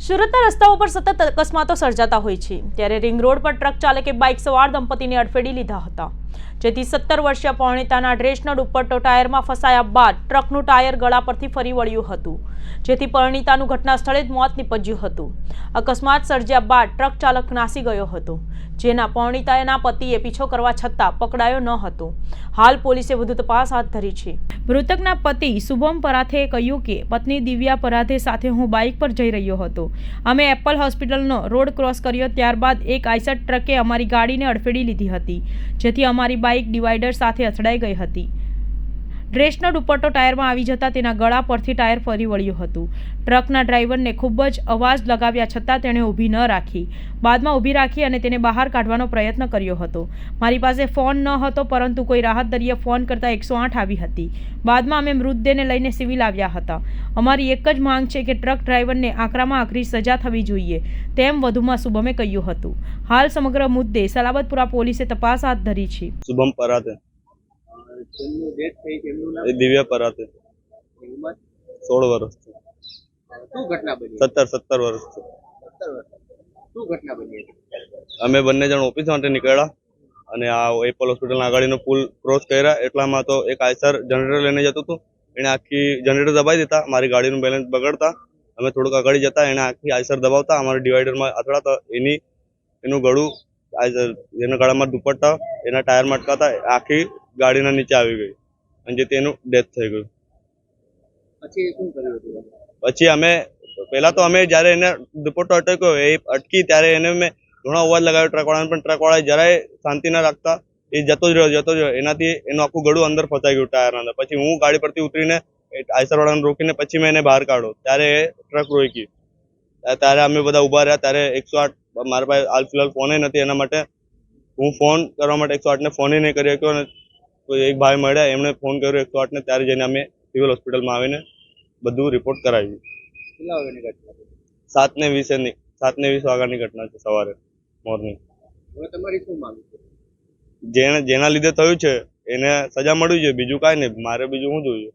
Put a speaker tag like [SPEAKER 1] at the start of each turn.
[SPEAKER 1] સુરતના રસ્તાઓ પર સતત અકસ્માતો સર્જાતા હોય છે. ત્યારે રિંગ રોડ પર ટ્રક ચાલકે બાઇક સવાર દંપતીને અડફેડી લીધા હતા. જેથી સત્તર વર્ષીય પરણિતાના ડ્રેસનો દુપટ્ટો ટાયરમાં ફસાયા બાદ ટ્રકનું ટાયર ગળા પરથી ફરી વળ્યું હતું, જેથી પરણિતાનું ઘટના જ મોત નીપજ્યું હતું. અકસ્માત સર્જ્યા બાદ ટ્રક ચાલક નાસી ગયો હતો, જેના પરણિતાના પતિએ પીછો કરવા છતાં પકડાયો ન હતો. હાલ પોલીસે વધુ તપાસ હાથ ધરી છે. મૃતકના પતિ શુભમ પરાથેએ કહ્યું કે, પત્ની દિવ્યા પરાથે સાથે હું બાઇક પર જઈ રહ્યો હતો. અમે એપલ હોસ્પિટલનો રોડ ક્રોસ કર્યો ત્યારબાદ એક આઈસર ટ્રકે અમારી ગાડીને અડફેડી લીધી હતી, જેથી અમારી બાઇક ડિવાઈડર સાથે અથડાઈ ગઈ હતી. ડ્રેસનો દુપટ્ટો ટાયરમાં આવી જતાં તેના ગળા પરથી ટાયર ફરી વળ્યું હતું. ટ્રકના ડ્રાઈવરને ખૂબ જ અવાજ લગાવ્યા છતાં તેણે ઊભી ન રાખી. બાદમાં ઊભી રાખી અને તેને બહાર કાઢવાનો પ્રયત્ન કર્યો હતો. મારી પાસે ફોન ન હતો, પરંતુ કોઈ રાહત દરિયે ફોન કરતાં એકસો આઠ આવી હતી. બાદમાં અમે મૃતદેહને લઈને સિવિલ આવ્યા હતા. અમારી એક જ માંગ છે કે ટ્રક ડ્રાઈવરને આકરામાં આકરી સજા થવી જોઈએ, તેમ વધુમાં શુભમે કહ્યું હતું. હાલ સમગ્ર મુદ્દે સલાબતપુરા પોલીસે તપાસ હાથ ધરી છે.
[SPEAKER 2] શુભમ પરાતે
[SPEAKER 3] તેમનું ડેથ થઈ તેમનું નામ
[SPEAKER 2] એ દિવ્યા પરાતે. સોળ વર્ષ
[SPEAKER 3] શું ઘટના બની
[SPEAKER 2] સત્તર સત્તર વર્ષ
[SPEAKER 3] શું ઘટના બની
[SPEAKER 2] અમે બંને જણ ઓફિસ માટે નીકળ્યા અને આ એપલ હોસ્પિટલ આગળનો પુલ ક્રોસ કર્યા. એટલામાં તો એક આઈસર જનરેટર લઈને જતું હતું. એણે આખી જનરેટર દબાવી દીધા. મારી ગાડીનું બેલેન્સ બગડતા. અમે થોડુંક આગળ જતા એણે આખી આઈસર દબાવતા. અમારા ડિવાઈડરમાં અથડાતા. એની એનું ગળું આઈસર એના ગળામાં દુપટ્ટા એના ટાયરમાં અટકાતા આખી ગાડીના નીચે આવી ગઈ અને જે તેનું ડેથ થઈ ગયું.
[SPEAKER 3] પછી શું કર્યું હતું?
[SPEAKER 2] પછી અમે પહેલા તો અમે જ્યારે એને દુપટ્ટો અટક્યો એ અટકી ત્યારે એને મેં ઘણો અવાજ લગાવ્યો. ટ્રક વાળાને પણ ટ્રક વાળાએ જરાય શાંતિ ના રાખતા. એ જતો જ રહ્યો જતો જ રહ્યો. એનાથી એનું આખું ગળું અંદર ફસાઈ ગયું ટાયરના અંદર. પછી હું ગાડી પરથી ઉતરીને આઈસર વાળાને રોકીને પછી મેં એને બહાર કાઢ્યો. ત્યારે એ ટ્રક રોકી. ત્યારે અમે બધા ઊભા રહ્યા. ત્યારે એકસો આઠ મારા પાસે હાલ ફિલહાલ ફોને નથી. એના માટે હું ફોન કરવા માટે એકસો આઠને ફોને નહીં કરી શક્યો અને કોઈ એક ભાઈ મળ્યા એમણે ફોન કર્યો એકસો આઠને ત્યારે જઈને અમે સિવિલ હોસ્પિટલમાં આવીને બધું રિપોર્ટ કરાવ્યું.
[SPEAKER 3] કેટલા વાગ્યાની ઘટના?
[SPEAKER 2] સાત ને વીસે સાત ને વીસ વાગ્યાની ઘટના છે સવારે મોર્નિંગ
[SPEAKER 3] હવે તમારી શું માંગ છે?
[SPEAKER 2] જેને જેના લીધે થયું છે એને સજા મળવી જોઈએ બીજું કાંઈ નહીં મારે બીજું શું જોઈએ?